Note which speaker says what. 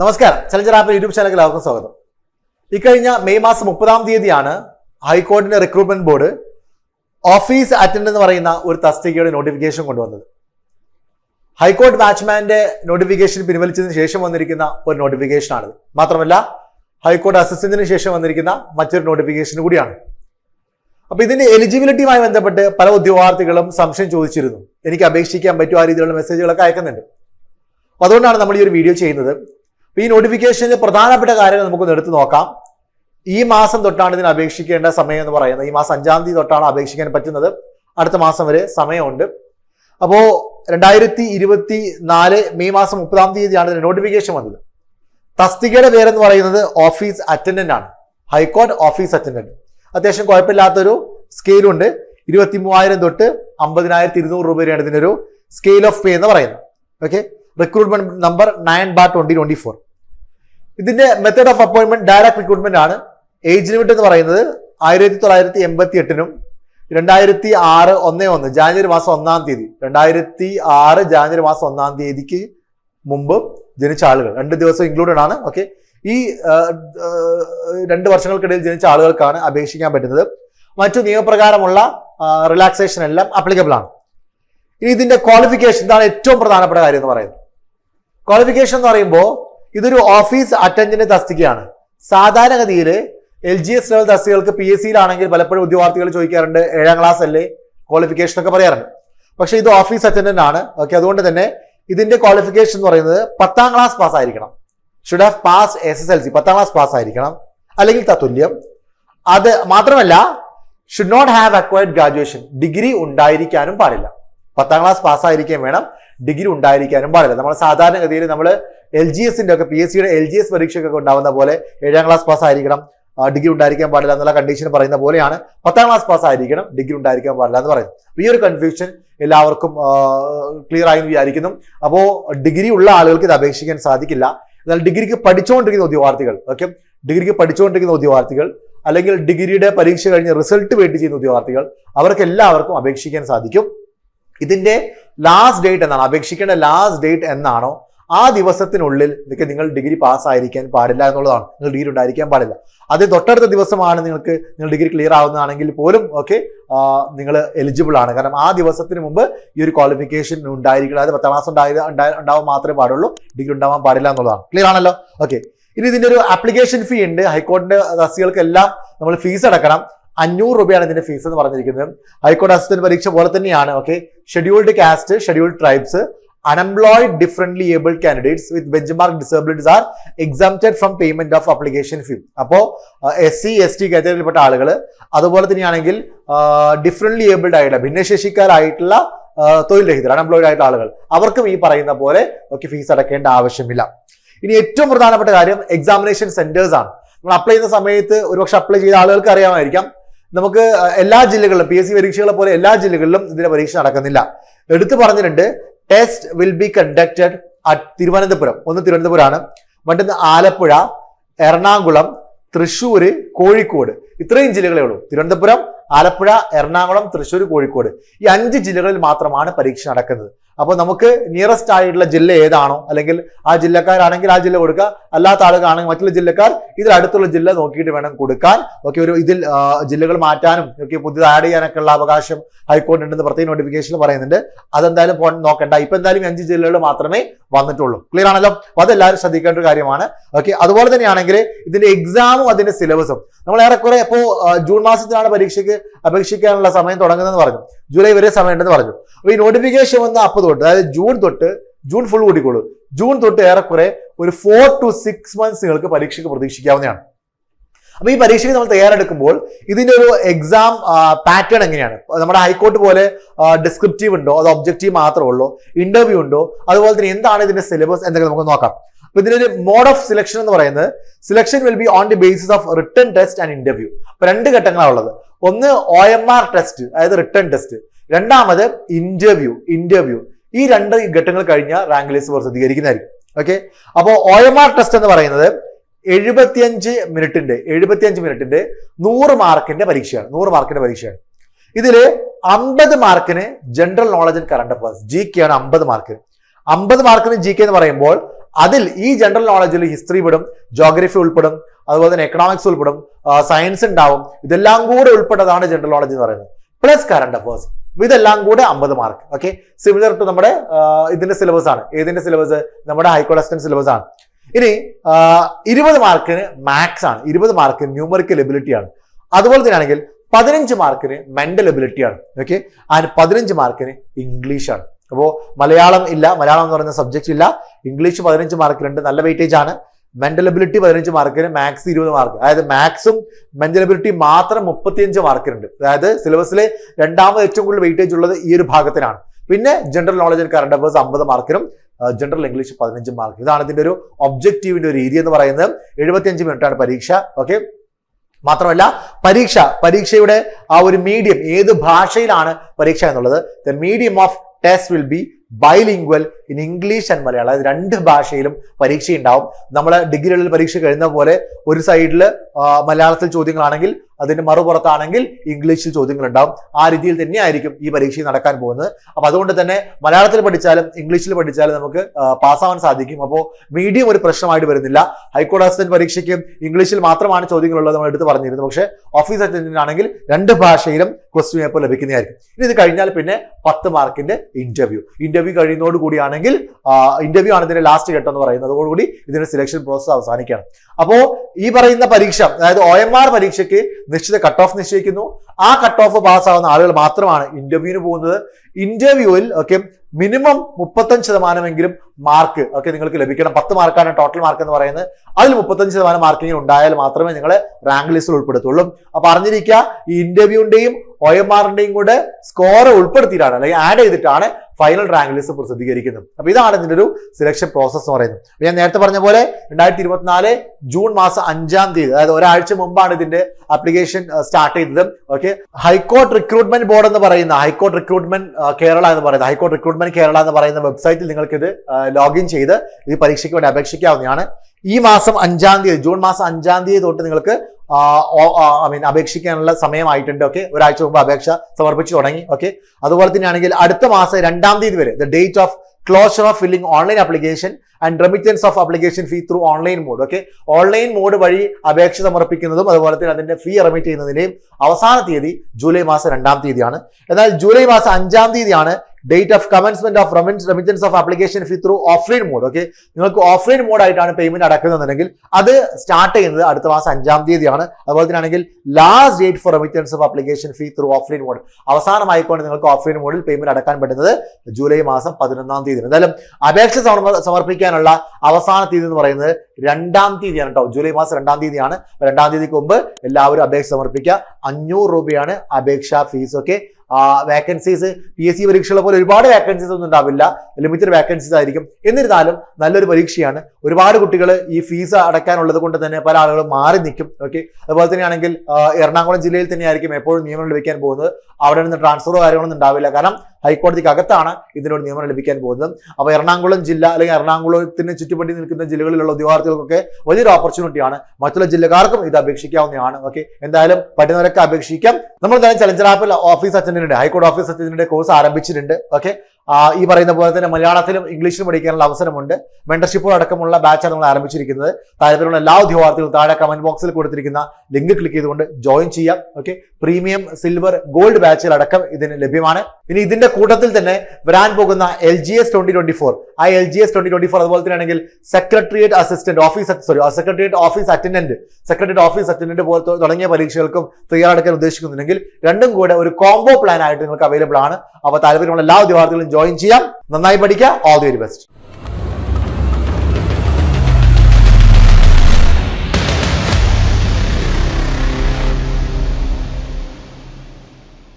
Speaker 1: നമസ്കാരം. Challenger app YouTube ചാനലിൽ എല്ലാവർക്കും സ്വാഗതം. ഇക്കഴിഞ്ഞ മെയ് മാസം മുപ്പതാം തീയതിയാണ് ഹൈക്കോടതിന്റെ റിക്രൂട്ട്മെന്റ് ബോർഡ് ഓഫീസ് അറ്റൻഡ് എന്ന് പറയുന്ന ഒരു തസ്തികയുടെ നോട്ടിഫിക്കേഷൻ കൊണ്ടുവന്നത്. ഹൈക്കോടതി വാച്ച്മാന്റെ നോട്ടിഫിക്കേഷൻ പിൻവലിച്ചതിന് ശേഷം വന്നിരിക്കുന്ന ഒരു നോട്ടിഫിക്കേഷൻ ആണ് മാത്രമല്ല ഹൈക്കോടതി അസിസ്റ്റന്റിന് ശേഷം വന്നിരിക്കുന്ന മറ്റൊരു നോട്ടിഫിക്കേഷൻ കൂടിയാണ്. അപ്പൊ ഇതിന്റെ എലിജിബിലിറ്റിയുമായി ബന്ധപ്പെട്ട് പല ഉദ്യോഗാർത്ഥികളും സംശയം ചോദിച്ചിരുന്നു. എനിക്ക് അപേക്ഷിക്കാൻ പറ്റും ആ രീതിയിലുള്ള മെസ്സേജുകളൊക്കെ അയക്കുന്നുണ്ട്. അതുകൊണ്ടാണ് നമ്മൾ ഈ ഒരു വീഡിയോ ചെയ്യുന്നത്. ഈ നോട്ടിഫിക്കേഷനിൽ പ്രധാനപ്പെട്ട കാര്യങ്ങൾ നമുക്കൊന്ന് എടുത്തു നോക്കാം. ഈ മാസം തൊട്ടാണ് ഇതിന് അപേക്ഷിക്കേണ്ട സമയം എന്ന് പറയുന്നത്. ഈ മാസം അഞ്ചാം തീയതി തൊട്ടാണ് അപേക്ഷിക്കാൻ പറ്റുന്നത്. അടുത്ത മാസം വരെ സമയമുണ്ട്. അപ്പോൾ രണ്ടായിരത്തി ഇരുപത്തി നാല് മെയ് മാസം മുപ്പതാം തീയതിയാണ് ഇതിന് നോട്ടിഫിക്കേഷൻ വന്നത്. തസ്തികയുടെ പേരെന്ന് പറയുന്നത് ഓഫീസ് അറ്റൻഡന്റ് ആണ്. ഹൈക്കോർട്ട് ഓഫീസ് അറ്റൻഡന്റ് അത്യാവശ്യം കുഴപ്പമില്ലാത്തൊരു സ്കെയിലുണ്ട് ഇരുപത്തി മൂവായിരം തൊട്ട് അമ്പതിനായിരത്തി ഇരുന്നൂറ് രൂപ വരെയാണ് ഇതിനൊരു സ്കെയിൽ ഓഫ് പേ എന്ന് പറയുന്നത്. Okay recruitment number nine bar twenty twenty four ഇതിന്റെ method of appointment direct recruitment ആണ്. ഏജ് ലിമിറ്റ് എന്ന് പറയുന്നത് ആയിരത്തി തൊള്ളായിരത്തി എൺപത്തി എട്ടിനും രണ്ടായിരത്തി ആറ് ഒന്ന് ഒന്ന് ജാനുവരി മാസം ഒന്നാം തീയതി. രണ്ടായിരത്തി ആറ് ജാനുവരി മാസം ഒന്നാം തീയതിക്ക് മുമ്പ് ജനിച്ച ആളുകൾ. രണ്ട് ദിവസം ഇൻക്ലൂഡഡ് ആണ്. ഓക്കെ ഈ രണ്ട് വർഷങ്ങൾക്കിടയിൽ ജനിച്ച ആളുകൾക്കാണ് അപേക്ഷിക്കാൻ പറ്റുന്നത്. മറ്റു നിയമപ്രകാരമുള്ള റിലാക്സേഷൻ എല്ലാം അപ്ലിക്കബിൾ ആണ്. ഇനി ഇതിന്റെ ക്വാളിഫിക്കേഷൻ ഇതാണ് ഏറ്റവും പ്രധാനപ്പെട്ട കാര്യം എന്ന് പറയുന്നത്. ക്വാളിഫിക്കേഷൻ എന്ന് പറയുമ്പോൾ ഇതൊരു ഓഫീസ് അറ്റൻഡന്റ് തസ്തികയാണ്. സാധാരണഗതിയിൽ എൽ ജി എസ് ലെവൽ തസ്തികൾക്ക് പി എസ് സിയിലാണെങ്കിൽ പലപ്പോഴും ഉദ്യോഗാർത്ഥികൾ ചോദിക്കാറുണ്ട് ഏഴാം ക്ലാസ് അല്ലേ? ക്വാളിഫിക്കേഷൻ ഒക്കെ പറയാറുണ്ട്. പക്ഷേ ഇത് ഓഫീസ് അറ്റൻഡന്റ് ആണ്. ഓക്കെ അതുകൊണ്ട് തന്നെ ഇതിന്റെ ക്വാളിഫിക്കേഷൻ എന്ന് പറയുന്നത് പത്താം ക്ലാസ് പാസ് ആയിരിക്കണം. Should have pass S S L C പത്താം ക്ലാസ് പാസ് ആയിരിക്കണം. അല്ലെങ്കിൽ തത്തുല്യം. അത് മാത്രമല്ല should not have acquired graduation degree ഉണ്ടായിരിക്കാനും പാടില്ല. പത്താം ക്ലാസ് പാസ്സായിരിക്കുകയും വേണം. ഡിഗ്രി ഉണ്ടായിരിക്കാനും പാടില്ല. നമ്മൾ സാധാരണഗതിയിൽ നമ്മൾ എൽ ജി എസിന്റെ ഒക്കെ പി എസ് സിയുടെ എൽ ജി എസ് പരീക്ഷയ്ക്കൊക്കെ ഉണ്ടാവുന്ന പോലെ ഏഴാം ക്ലാസ് പാസ് ആയിരിക്കണം. ഡിഗ്രി ഉണ്ടായിരിക്കാൻ പാടില്ല എന്നുള്ള കണ്ടീഷൻ പറയുന്ന പോലെയാണ് പത്താം ക്ലാസ് പാസ് ആയിരിക്കണം ഡിഗ്രി ഉണ്ടായിരിക്കാൻ പാടില്ല എന്ന് പറയുന്നത്. ഈ ഒരു കൺഫ്യൂഷൻ എല്ലാവർക്കും ക്ലിയർ ആയി വിചാരിക്കുന്നു. അപ്പോൾ ഡിഗ്രി ഉള്ള ആളുകൾക്ക് ഇത് അപേക്ഷിക്കാൻ സാധിക്കില്ല. എന്നാൽ ഡിഗ്രിക്ക് പഠിച്ചുകൊണ്ടിരിക്കുന്ന ഉദ്യോഗാർത്ഥികൾ ഓക്കെ ഡിഗ്രിക്ക് പഠിച്ചുകൊണ്ടിരിക്കുന്ന ഉദ്യോഗാർത്ഥികൾ അല്ലെങ്കിൽ ഡിഗ്രിയുടെ പരീക്ഷ കഴിഞ്ഞ് റിസൾട്ട് വെയിറ്റ് ചെയ്യുന്ന ഉദ്യോഗാർത്ഥികൾ അവർക്ക് എല്ലാവർക്കും അപേക്ഷിക്കാൻ സാധിക്കും. ഇതിന്റെ ലാസ്റ്റ് ഡേറ്റ് എന്നാണ്. അപേക്ഷിക്കേണ്ട ലാസ്റ്റ് ഡേറ്റ് എന്നാണോ? ആ ദിവസത്തിനുള്ളിൽ നിങ്ങൾക്ക് നിങ്ങൾ ഡിഗ്രി പാസ് ആയിരിക്കാൻ പാടില്ല എന്നുള്ളതാണ്. നിങ്ങൾ ഡിഗ്രി ഉണ്ടായിരിക്കാൻ പാടില്ല. അത് തൊട്ടടുത്ത ദിവസമാണ് നിങ്ങൾക്ക് നിങ്ങൾ ഡിഗ്രി ക്ലിയർ ആവുന്നതാണെങ്കിൽ പോലും ഓക്കെ നിങ്ങൾ എലിജിബിൾ ആണ്. കാരണം ആ ദിവസത്തിന് മുമ്പ് ഈ ഒരു ക്വാളിഫിക്കേഷൻ ഉണ്ടായിരിക്കണം. അതായത് പത്താം മാസം ഉണ്ടായത് ഉണ്ടാവാൻ മാത്രമേ പാടുള്ളൂ ഡിഗ്രി ഉണ്ടാവാൻ പാടില്ല എന്നുള്ളതാണ്. ക്ലിയർ ആണല്ലോ? ഓക്കെ ഇനി ഇതിന്റെ ഒരു ആപ്ലിക്കേഷൻ ഫീ ഉണ്ട്. ഹൈക്കോടതിന്റെ തസ്തികൾക്കെല്ലാം നമ്മൾ ഫീസ് അടക്കണം. അഞ്ഞൂറ് രൂപയാണ് ഇതിന്റെ ഫീസ് എന്ന് പറഞ്ഞിരിക്കുന്നത്. ഹൈക്കോടതി അസിസ്റ്റന്റ് പരീക്ഷ പോലെ തന്നെയാണ് okay scheduled caste scheduled tribes unemployed differently abled candidates with benchmark disabilities are exempted from payment of application fee അപ്പോൾ എസ് സി എസ് ടി കാറ്റഗറിയിൽപ്പെട്ട ആളുകൾ അതുപോലെ തന്നെയാണെങ്കിൽ ഡിഫറെന്റ്ലി ഏബിൾഡ് ആയിട്ടുള്ള ഭിന്നശേഷിക്കാരായിട്ടുള്ള തൊഴിൽ രഹിതർ അൺഎംപ്ലോയിഡ് ആയിട്ടുള്ള ആളുകൾ അവർക്കും ഈ പറയുന്ന പോലെ ഒക്കെ ഫീസ് അടക്കേണ്ട ആവശ്യമില്ല. ഇനി ഏറ്റവും പ്രധാനപ്പെട്ട കാര്യം എക്സാമിനേഷൻ സെന്റേഴ്സ് ആണ്. നമ്മൾ അപ്ലൈ ചെയ്യുന്ന സമയത്ത് ഒരുപക്ഷെ അപ്ലൈ ചെയ്ത ആളുകൾക്ക് അറിയാമായിരിക്കാം. നമുക്ക് എല്ലാ ജില്ലകളിലും പി എസ് സി പരീക്ഷകളെ പോലെ എല്ലാ ജില്ലകളിലും ഇതിന്റെ പരീക്ഷ നടക്കുന്നില്ല. എടുത്തു പറഞ്ഞിട്ടുണ്ട് test will be conducted at Thiruvananthapuram. ഒന്ന് തിരുവനന്തപുരമാണ്. മറ്റൊന്ന് ആലപ്പുഴ എറണാകുളം തൃശ്ശൂര് കോഴിക്കോട്. ഇത്രയും ജില്ലകളേ ഉള്ളൂ. തിരുവനന്തപുരം ആലപ്പുഴ എറണാകുളം തൃശ്ശൂർ കോഴിക്കോട്. ഈ അഞ്ച് ജില്ലകളിൽ മാത്രമാണ് പരീക്ഷ നടക്കുന്നത്. അപ്പോൾ നമുക്ക് നിയറസ്റ്റ് ആയിട്ടുള്ള ജില്ല ഏതാണോ? അല്ലെങ്കിൽ ആ ജില്ലക്കാരാണെങ്കിൽ ആ ജില്ല കൊടുക്കുക. അല്ലാത്ത ആളുകളാണെങ്കിൽ മറ്റുള്ള ജില്ലക്കാർ ഇതിൽ അടുത്തുള്ള ജില്ല നോക്കിയിട്ട് വേണം കൊടുക്കാൻ. ഓക്കെ ഒരു ഇതിൽ ജില്ലകൾ മാറ്റാനും ഒക്കെ പുതിയത് ആഡ് ചെയ്യാനൊക്കെ ഉള്ള അവകാശം ഹൈക്കോടതി ഉണ്ടെന്ന് പ്രത്യേക നോട്ടിഫിക്കേഷനിൽ പറയുന്നുണ്ട്. അതെന്തായാലും നോക്കണ്ട. ഇപ്പൊ എന്തായാലും അഞ്ച് ജില്ലകൾ മാത്രമേ വന്നിട്ടുള്ളൂ. ക്ലിയർ ആണല്ലോ? അതെല്ലാവരും ശ്രദ്ധിക്കേണ്ട ഒരു കാര്യമാണ്. ഓക്കെ അതുപോലെ തന്നെയാണെങ്കിൽ ഇതിന്റെ എക്സാമും അതിന്റെ സിലബസും നമ്മൾ ഏറെക്കുറെ ഇപ്പോൾ ജൂൺ മാസത്തിലാണ് പരീക്ഷയ്ക്ക് അപേക്ഷിക്കാനുള്ള സമയം തുടങ്ങുന്നതെന്ന് പറഞ്ഞു. ജൂലൈ വരെ സമയമുണ്ടെന്ന് പറഞ്ഞു. അപ്പോൾ ഈ നോട്ടിഫിക്കേഷൻ വന്ന അപ്പോൾ തൊട്ട് അതായത് ജൂൺ തൊട്ട് ജൂൺ ഫുൾ കൂട്ടിക്കോളൂ. ജൂൺ തൊട്ട് ഏറെക്കുറെ ഒരു ഫോർ ടു സിക്സ് മന്ത്സ് നിങ്ങൾക്ക് പരീക്ഷയ്ക്ക് പ്രതീക്ഷിക്കാവുന്നതാണ്. അപ്പോൾ ഈ പരീക്ഷയ്ക്ക് നമ്മൾ തയ്യാറെടുക്കുമ്പോൾ ഇതിന്റെ ഒരു എക്സാം പാറ്റേൺ എങ്ങനെയാണ്? നമ്മുടെ ഹൈക്കോർട്ട് പോലെ ഡിസ്ക്രിപ്റ്റീവ് ഉണ്ടോ? അത് ഒബ്ജക്റ്റീവ് മാത്രമേ ഉള്ളൂ. ഇന്റർവ്യൂ ഉണ്ടോ? അതുപോലെ തന്നെ എന്താണ് ഇതിന്റെ സിലബസ് എന്തൊക്കെ നമുക്ക് നോക്കാം. അപ്പൊ ഇതിനൊരു മോഡ് ഓഫ് സിലക്ഷൻ എന്ന് പറയുന്നത് selection will be on the basis of written test and interview അപ്പൊ രണ്ട് ഘട്ടങ്ങളാണ് ഉള്ളത്. ഒന്ന് ഒ എം ആർ ടെസ്റ്റ് അതായത് റിട്ടേൺ ടെസ്റ്റ് രണ്ടാമത് ഇന്റർവ്യൂ ഇന്റർവ്യൂ ഈ രണ്ട് ഘട്ടങ്ങൾ കഴിഞ്ഞാൽ റാങ്ക് ലിസ്റ്റ് പ്രസിദ്ധീകരിക്കുന്നതായിരിക്കും ഓക്കെ അപ്പോൾ ഒ എം ആർ ടെസ്റ്റ് എന്ന് പറയുന്നത് എഴുപത്തിയഞ്ച് മിനിറ്റിന്റെ എഴുപത്തിയഞ്ച് മിനിറ്റിന്റെ നൂറ് മാർക്കിന്റെ പരീക്ഷയാണ്. നൂറ് മാർക്കിന്റെ പരീക്ഷയാണ്. ഇതിൽ അമ്പത് മാർക്കിന് general knowledge and current affairs G K ആണ് അമ്പത് മാർക്ക് അമ്പത് മാർക്കിന് ജി കെ എന്ന് പറയുമ്പോൾ അതിൽ ഈ ജനറൽ നോളജിൽ ഹിസ്റ്ററി പെടും ജോഗ്രഫി ഉൾപ്പെടും അതുപോലെ തന്നെ എക്കണോമിക്സ് ഉൾപ്പെടും സയൻസ് ഉണ്ടാവും. ഇതെല്ലാം കൂടെ ഉൾപ്പെട്ടതാണ് ജനറൽ നോളജ് എന്ന് പറയുന്നത്. പ്ലസ് കറണ്ട് അഫേഴ്സ് ഇതെല്ലാം കൂടെ അമ്പത് മാർക്ക് ഓക്കെ സിമിലർ ടു നമ്മുടെ ഇതിന്റെ സിലബസ് ആണ്. ഏതിന്റെ സിലബസ് നമ്മുടെ ഹൈക്കോളസ്റ്റൻ സിലബസ് ആണ്. ഇനി ഇരുപത് മാർക്കിന് മാത്സ് ആണ്. ഇരുപത് മാർക്ക് ന്യൂമറിക്കൽ എബിലിറ്റി ആണ്. അതുപോലെ തന്നെ ആണെങ്കിൽ പതിനഞ്ച് മാർക്കിന് മെന്റൽ എബിലിറ്റി ആണ്. ഓക്കെ അതിന് പതിനഞ്ച് മാർക്കിന് ഇംഗ്ലീഷ് ആണ്. അപ്പോൾ മലയാളം ഇല്ല. മലയാളം എന്ന് പറയുന്ന സബ്ജക്റ്റ് ഇല്ല. ഇംഗ്ലീഷ് പതിനഞ്ച് മാർക്കിലുണ്ട് നല്ല വെയിറ്റേജ് ആണ്. മെന്റൽ എബിലിറ്റി പതിനഞ്ച് മാർക്കിന് മാത്സ് ഇരുപത് മാർക്ക് അതായത് മാത്സും മെന്റൽ എബിലിറ്റി മാത്രം മുപ്പത്തിയഞ്ച് മാർക്കിനുണ്ട് അതായത് സിലബസിലെ രണ്ടാമത് ഏറ്റവും കൂടുതൽ വെയിറ്റേജ് ഉള്ളത് ഈ ഒരു ഭാഗത്തിനാണ്. പിന്നെ general knowledge and current affairs അമ്പത് മാർക്കിനും ജനറൽ ഇംഗ്ലീഷ് പതിനഞ്ച് മാർക്ക് ഇതാണ് ഇതിന്റെ ഒരു ഒബ്ജക്റ്റീവിന്റെ ഒരു ഏരിയ എന്ന് പറയുന്നത്. എഴുപത്തിയഞ്ച് മിനിറ്റാണ് പരീക്ഷ. ഓക്കെ മാത്രമല്ല പരീക്ഷ പരീക്ഷയുടെ ആ ഒരു മീഡിയം ഏത് ഭാഷയിലാണ് പരീക്ഷ എന്നുള്ളത്? The medium of test will be bilingual in English and Malayalam അതായത് രണ്ട് ഭാഷയിലും പരീക്ഷ ഉണ്ടാവും നമ്മൾ ഡിഗ്രികളിൽ പരീക്ഷ കഴിയുന്ന പോലെ ഒരു സൈഡിൽ മലയാളത്തിൽ ചോദ്യങ്ങളാണെങ്കിൽ അതിന്റെ മറുപുറത്താണെങ്കിൽ ഇംഗ്ലീഷിൽ ചോദ്യങ്ങൾ ഉണ്ടാവും ആ രീതിയിൽ തന്നെയായിരിക്കും ഈ പരീക്ഷയിൽ നടക്കാൻ പോകുന്നത്. അപ്പോൾ അതുകൊണ്ട് തന്നെ മലയാളത്തിൽ പഠിച്ചാലും ഇംഗ്ലീഷിൽ പഠിച്ചാലും നമുക്ക് പാസ്സാവാൻ സാധിക്കും. അപ്പോൾ മീഡിയം ഒരു പ്രശ്നമായിട്ട് വരുന്നില്ല. ഹൈക്കോടതി അസിസ്റ്റന്റ് പരീക്ഷയ്ക്ക് ഇംഗ്ലീഷിൽ മാത്രമാണ് ചോദ്യങ്ങളുള്ളത് നമ്മൾ എടുത്ത് പറഞ്ഞിരുന്നു പക്ഷേ ഓഫീസ് അറ്റൻഡന്റ് ആണെങ്കിൽ രണ്ട് ഭാഷയിലും ക്വസ്റ്റ്യൻ പേപ്പർ ലഭിക്കുന്നതായിരിക്കും. ഇനി ഇത് കഴിഞ്ഞാൽ പിന്നെ പത്ത് മാർക്കിന്റെ ഇന്റർവ്യൂ ഇന്റർവ്യൂ കഴിയുന്നതോട് കൂടിയാണെങ്കിൽ ഇന്റർവ്യൂ ആണ് ഇതിന്റെ ലാസ്റ്റ് ഘട്ടം എന്ന് പറയുന്നത്. അതോടുകൂടി ഇതിന്റെ സെലക്ഷൻ പ്രോസസ് അവസാനിക്കുകയാണ്. അപ്പോൾ ഈ പറയുന്ന പരീക്ഷ അതായത് ഒ എം ആർ പരീക്ഷയ്ക്ക് നിശ്ചിത കട്ട് ഓഫ് നിശ്ചയിക്കുന്നു. ആ കട്ട് ഓഫ് പാസ്സാവുന്ന ആളുകൾ മാത്രമാണ് ഇന്റർവ്യൂവിന് പോകുന്നത്. ഇന്റർവ്യൂവിൽ ഓക്കെ മിനിമം മുപ്പത്തഞ്ച് ശതമാനമെങ്കിലും മാർക്ക് ഒക്കെ നിങ്ങൾക്ക് ലഭിക്കണം. പത്ത് മാർക്കാണ് ടോട്ടൽ മാർക്ക് എന്ന് പറയുന്നത്. അതിൽ മുപ്പത്തഞ്ച് ശതമാനം മാർക്കിംഗ് ഉണ്ടായാൽ മാത്രമേ നിങ്ങളെ റാങ്ക് ലിസ്റ്റിൽ ഉൾപ്പെടുത്തുള്ളൂ. അപ്പൊ അറിഞ്ഞിരിക്കുക ഈ ഇന്റർവ്യൂവിന്റെയും ഒ എം ആറിന്റെയും കൂടെ സ്കോർ ഉൾപ്പെടുത്തിയിട്ടാണ് അല്ലെങ്കിൽ ആഡ് ചെയ്തിട്ടാണ് ഫൈനൽ റാങ്ക് ലിസ്റ്റ് പ്രസിദ്ധീകരിക്കുന്നത്. അപ്പൊ ഇതാണ് ഇതിന്റെ ഒരു സെലക്ഷൻ പ്രോസസ് എന്ന് പറയുന്നത്. ഞാൻ നേരത്തെ പറഞ്ഞ പോലെ രണ്ടായിരത്തി ഇരുപത്തിനാല് ജൂൺ മാസം അഞ്ചാം തീയതി അതായത് ഒരാഴ്ച മുമ്പാണ് ഇതിന്റെ അപ്ലിക്കേഷൻ സ്റ്റാർട്ട് ചെയ്തത്. Okay high court recruitment board എന്ന് പറയുന്ന ഹൈക്കോർട്ട് റിക്രൂട്ട്മെന്റ് കേരള എന്ന് പറയുന്നത് ഹൈക്കോർട്ട് റിക്രൂട്ട്മെന്റ് കേരള എന്ന് പറയുന്ന വെബ്സൈറ്റിൽ നിങ്ങൾക്ക് ഇത് ലോഗിൻ ചെയ്ത് ഈ പരീക്ഷയ്ക്ക് വേണ്ടി അപേക്ഷിക്കാവുന്നതാണ്. ഈ മാസം അഞ്ചാം തീയതി ജൂൺ മാസം അഞ്ചാം തീയതി തൊട്ട് നിങ്ങൾക്ക് ഐ മീൻ അപേക്ഷിക്കാനുള്ള സമയമായിട്ടുണ്ട് ഓക്കെ? ഒരാഴ്ച മുമ്പ് അപേക്ഷ സമർപ്പിച്ചു തുടങ്ങി ഓക്കെ? അതുപോലെ തന്നെയാണെങ്കിൽ അടുത്ത മാസം രണ്ടാം തീയതി വരെ the date of closure of filling online application and remittance of application fee through online mode okay? Online mode വഴി അപേക്ഷ സമർപ്പിക്കുന്നതും അതുപോലെ തന്നെ അതിന്റെ ഫീ റെമിറ്റ് ചെയ്യുന്നതിന്റെയും അവസാന തീയതി ജൂലൈ മാസം രണ്ടാം തീയതിയാണ്. എന്നാൽ ജൂലൈ മാസം അഞ്ചാം തീയതിയാണ് date of commencement of remittance of application fee through offline mode okay നിങ്ങൾക്ക് ഓഫ്ലൈൻ മോഡ് ആയിട്ടാണ് പേയ്മെന്റ് അടക്കുന്നുണ്ടെങ്കിൽ അത് സ്റ്റാർട്ട് ചെയ്യുന്നത് അടുത്ത മാസം അഞ്ചാം തീയതിയാണ്. അതുപോലെ തന്നെ ആണെങ്കിൽ last date for remittance of application fee through offline mode അവസാനമായിക്കൊണ്ട് നിങ്ങൾക്ക് ഓഫ്ലൈൻ മോഡിൽ പേയ്മെന്റ് അടക്കാൻ പറ്റുന്നത് ജൂലൈ മാസം പതിനൊന്നാം തീയതി എന്തായാലും അപേക്ഷ സമർപ്പിക്കാനുള്ള അവസാന തീയതി എന്ന് പറയുന്നത് രണ്ടാം തീയതിയാണ് കേട്ടോ ജൂലൈ മാസം രണ്ടാം തീയതിയാണ്. രണ്ടാം തീയതിക്ക് മുമ്പ് എല്ലാവരും അപേക്ഷ സമർപ്പിക്കുക. അഞ്ഞൂറ് രൂപയാണ് അപേക്ഷാ ഫീസ് ഒക്കെ വേക്കൻസീസ് പി എസ് സി പരീക്ഷകളെ പോലെ ഒരുപാട് വേക്കൻസീസ് ഒന്നും ഉണ്ടാവില്ല. ലിമിറ്റഡ് വേക്കൻസീസ് ആയിരിക്കും. എന്നിരുന്നാലും നല്ലൊരു പരീക്ഷയാണ്. ഒരുപാട് കുട്ടികൾ ഈ ഫീസ് അടയ്ക്കാനുള്ളത് കൊണ്ട് തന്നെ പല ആളുകളും മാറി നിൽക്കും. ഓക്കെ അതുപോലെ തന്നെയാണെങ്കിൽ എറണാകുളം ജില്ലയിൽ തന്നെയായിരിക്കും എപ്പോഴും നിയമനം ലഭിക്കാൻ പോകുന്നത്. അവിടെ നിന്ന് ട്രാൻസ്ഫറോ കാര്യങ്ങളൊന്നും ഉണ്ടാവില്ല. കാരണം ഹൈക്കോടതിക്ക് അകത്താണ് ഇതിനോട് നിയമനം ലഭിക്കാൻ പോകുന്നത്. അപ്പോൾ എറണാകുളം ജില്ല അല്ലെങ്കിൽ എറണാകുളത്തിന് ചുറ്റുപറ്റി നിൽക്കുന്ന ജില്ലകളിലുള്ള ഉദ്യോഗാർത്ഥികൾക്കൊക്കെ വലിയൊരു ഓപ്പർച്യൂണിറ്റിയാണ് മറ്റുള്ള ജില്ലക്കാർക്കും ഇത് അപേക്ഷിക്കാവുന്നതാണ്. ഓക്കെ എന്തായാലും പറ്റുന്നവരൊക്കെ അപേക്ഷിക്കാം. നമ്മൾ തന്നെ ചലഞ്ചർ ആപ്പിൽ ഓഫീസ് അറ്റൻഡന്റ് ഹൈക്കോടതി ഓഫീസ് അറ്റൻഡന്റ് കോഴ്സ് ആരംഭിച്ചിട്ടുണ്ട്. ഓക്കെ ഈ പറയുന്ന പോലെ തന്നെ മലയാളത്തിലും ഇംഗ്ലീഷിലും പഠിക്കാനുള്ള അവസരമുണ്ട്. മെന്റർഷിപ്പുകൾ അടക്കമുള്ള ബാച്ചാണ് നമ്മൾ ആരംഭിച്ചിരിക്കുന്നത്. താല്പര്യമുള്ള എല്ലാ ഉദ്യോഗാർത്ഥികളും താഴെ കമന്റ് ബോക്സിൽ കൊടുത്തിരിക്കുന്ന ലിങ്ക് ക്ലിക്ക് ചെയ്തുകൊണ്ട് ജോയിൻ ചെയ്യാം. ഓക്കെ പ്രീമിയം സിൽവർ ഗോൾഡ് ബാച്ചുകൾ അടക്കം ഇതിന് ലഭ്യമാണ്. ഇനി ഇതിന്റെ കൂട്ടത്തിൽ തന്നെ വരാൻ പോകുന്ന L G S twenty twenty four ആ L G S twenty twenty four അതുപോലെ തന്നെ ആണെങ്കിൽ secretariat assistant office sorry secretariat office attendant secretariat office attendant പോലെ തുടങ്ങിയ പരീക്ഷകൾക്കും തയ്യാറെടുക്കാൻ ഉദ്ദേശിക്കുന്നുണ്ടെങ്കിൽ രണ്ടും കൂടെ ഒരു കോംബോ പ്ലാൻ ആയിട്ട് നിങ്ങൾക്ക് അവൈലബിൾ ആണ്. അപ്പോൾ താല്പര്യമുള്ള എല്ലാ ഉദ്യോഗാർത്ഥികളും ജോയിൻ ചെയ്യാം. നന്നായി പഠിക്കുക ഓൾ ദി വെരി ബെസ്റ്റ്